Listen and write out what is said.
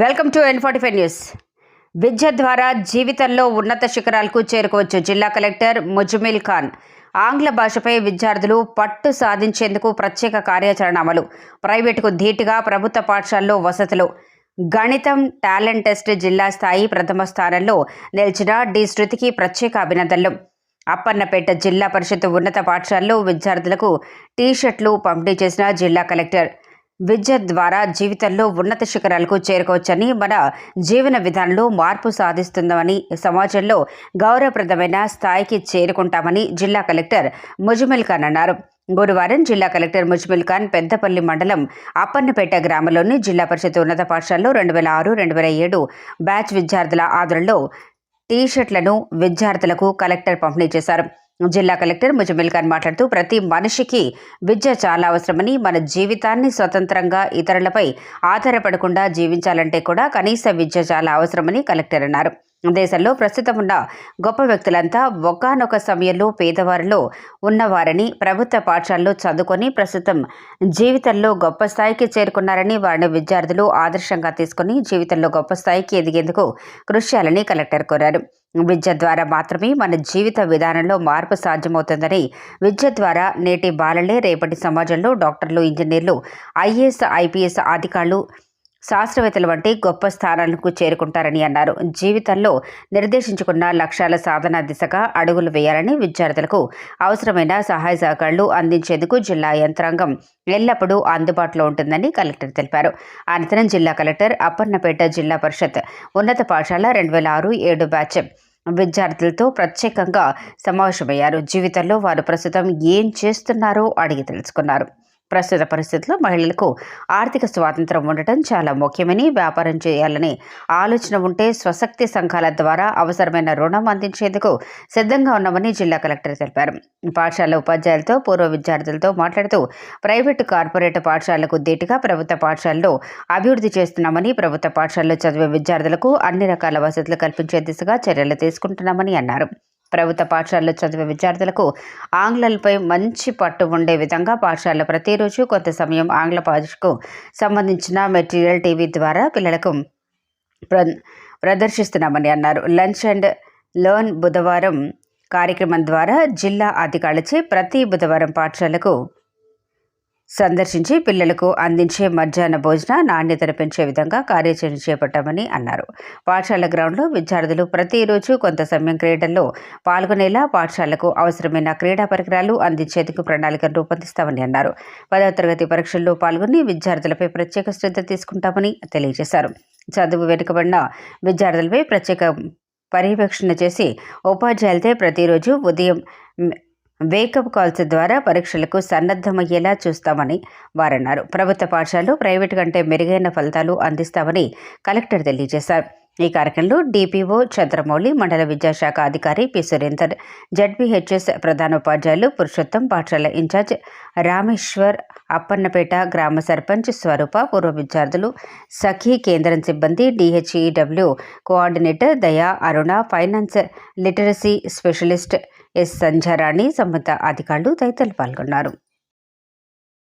Welcome to N forty five news. విద్య ద్వారా జీవితంలో ఉన్నత శిఖరాలకు చేరుకోవచ్చు జిల్లా కలెక్టర్ ముజ్మిల్ ఖాన్. ఆంగ్ల భాషపై విద్యార్థులు పట్టు సాధించేందుకు ప్రత్యేక కార్యాచరణ అమలు ప్రైవేటుకు ధీటుగా ప్రభుత్వ పాఠశాలలో వసతులు. గణితం టాలెంట్ టెస్ట్ జిల్లా స్థాయి ప్రథమ స్థానంలో నిలిచిన డి శృతికి ప్రత్యేక అభినందనలు. అప్పన్నపేట జిల్లా పరిషత్ ఉన్నత పాఠశాలలో విద్యార్థులకు టీషర్ట్లు పంపిణీ చేసిన జిల్లా కలెక్టర్. విద్య ద్వారా జీవితంలో ఉన్నత శిఖరాలకు చేరుకోవచ్చని మన జీవన విధానంలో మార్పు సాధిస్తుందామని సమాజంలో గౌరవప్రదమైన స్థాయికి చేరుకుంటామని జిల్లా కలెక్టర్ ముజుమిల్ ఖాన్ అన్నారు. గురువారం జిల్లా కలెక్టర్ ముజ్మిల్ ఖాన్ పెద్దపల్లి మండలం అప్పన్నపేట గ్రామంలోని జిల్లా పరిషత్ ఉన్నత పాఠశాలలో రెండు వేల ఆరు రెండు వేల ఏడు బ్యాచ్ విద్యార్థుల ఆదరణలో టీషర్ట్లను విద్యార్థులకు కలెక్టర్ పంపిణీ చేశారు. జిల్లా కలెక్టర్ ముజమిల్ ఖాన్ మాట్లాడుతూ ప్రతి మనిషికి విద్య చాలా అవసరమని మన జీవితాన్ని స్వతంత్రంగా ఇతరులపై ఆధారపడకుండా జీవించాలంటే కూడా కనీస విద్య చాలా అవసరమని కలెక్టర్ అన్నారు. దేశంలో ప్రస్తుతం ఉన్న గొప్ప వ్యక్తులంతా ఒకనొక సమయంలో పేదవారిలో ఉన్నవారని ప్రభుత్వ పాఠశాలలో చదువుకొని ప్రస్తుతం జీవితంలో గొప్ప స్థాయికి చేరుకున్నారని వారిని విద్యార్థులు ఆదర్శంగా తీసుకుని జీవితంలో గొప్ప స్థాయికి ఎదిగేందుకు కృషి చేయాలని కలెక్టర్ కోరారు. విద్య ద్వారా మాత్రమే మన జీవిత విధానంలో మార్పు సాధ్యమవుతుందని విద్య ద్వారా నేటి బాలలే రేపటి సమాజంలో డాక్టర్లు ఇంజనీర్లు ఐఏఎస్ ఐపీఎస్ అధికారులు శాస్త్రవేత్తల వంటి గొప్ప స్థానాలకు చేరుకుంటారని అన్నారు. జీవితంలో నిర్దేశించుకున్న లక్ష్యాల సాధన దిశగా అడుగులు వేయాలని విద్యార్థులకు అవసరమైన సహాయ సహకారాలు అందించేందుకు జిల్లా యంత్రాంగం ఎల్లప్పుడూ అందుబాటులో ఉంటుందని కలెక్టర్ తెలిపారు. అనంతరం జిల్లా కలెక్టర్ అప్పన్నపేట జిల్లా పరిషత్ ఉన్నత పాఠశాల రెండు వేల ఆరు ఏడు బ్యాచ్ విద్యార్థులతో ప్రత్యేకంగా సమావేశమయ్యారు. జీవితంలో వారు ప్రస్తుతం ఏం చేస్తున్నారో అడిగి తెలుసుకున్నారు. ప్రస్తుత పరిస్థితుల్లో మహిళలకు ఆర్థిక స్వాతంత్రం ఉండటం చాలా ముఖ్యమని వ్యాపారం చేయాలని ఆలోచన ఉంటే స్వశక్తి సంఘాల ద్వారా అవసరమైన రుణం అందించేందుకు సిద్ధంగా ఉన్నామని జిల్లా కలెక్టర్ తెలిపారు. పాఠశాల ఉపాధ్యాయులతో పూర్వ విద్యార్థులతో మాట్లాడుతూ ప్రైవేటు కార్పొరేట్ పాఠశాలకు ధీటుగా ప్రభుత్వ పాఠశాలలో అభివృద్ధి చేస్తున్నామని ప్రభుత్వ పాఠశాలలో చదివే విద్యార్థులకు అన్ని రకాల వసతులు కల్పించే దిశగా చర్యలు తీసుకుంటున్నామని అన్నారు. ప్రభుత్వ పాఠశాలలో చదివే విద్యార్థులకు ఆంగ్లంపై మంచి పట్టు ఉండే విధంగా పాఠశాలలో ప్రతిరోజు కొంత సమయం ఆంగ్ల భాషకు సంబంధించిన మెటీరియల్ టీవీ ద్వారా పిల్లలకు ప్ర ప్రదర్శిస్తున్నామని అన్నారు. లంచ్ అండ్ లర్న్ బుధవారం కార్యక్రమం ద్వారా జిల్లా అధికారులచే ప్రతి బుధవారం పాఠశాలకు సందర్శించి పిల్లలకు అందించే మధ్యాహ్న భోజన నాణ్యతను పెంచే విధంగా కార్యాచరణ చేపట్టామని అన్నారు. పాఠశాల గ్రౌండ్లో విద్యార్థులు ప్రతిరోజు కొంత సమయం క్రీడల్లో పాల్గొనేలా పాఠశాలకు అవసరమైన క్రీడా పరికరాలు అందించేందుకు ప్రణాళికను రూపొందిస్తామని అన్నారు. పదవ తరగతి పరీక్షల్లో పాల్గొని విద్యార్థులపై ప్రత్యేక శ్రద్ధ తీసుకుంటామని తెలియజేశారు. చదువు వెనుకబడిన విద్యార్థులపై ప్రత్యేక పర్యవేక్షణ చేసి ఉపాధ్యాయులతో ప్రతిరోజు ఉదయం వేకప్ కాల్స్ ద్వారా పరీక్షలకు సన్నద్ధమయ్యేలా చూస్తామని వారన్నారు. ప్రభుత్వ పాఠశాలలు ప్రైవేటు కంటే మెరుగైన ఫలితాలు అందిస్తామని కలెక్టర్ తెలియజేశారు. ఈ కార్యక్రమంలో డిపిఓ చంద్రమౌళి మండల విద్యాశాఖ అధికారి పి. సురేందర్ జడ్పీహెచ్ఎస్ ప్రధానోపాధ్యాయులు పురుషోత్తం పాఠశాల ఇన్ఛార్జ్ రామేశ్వర్ అప్పన్నపేట గ్రామ సర్పంచ్ స్వరూప పూర్వ విద్యార్థులు సఖీ కేంద్రం సిబ్బంది DHEW coordinator Daya Aruna finance literacy specialist S Sandhyarani సంబంధ అధికారులు తదితరులు పాల్గొన్నారు.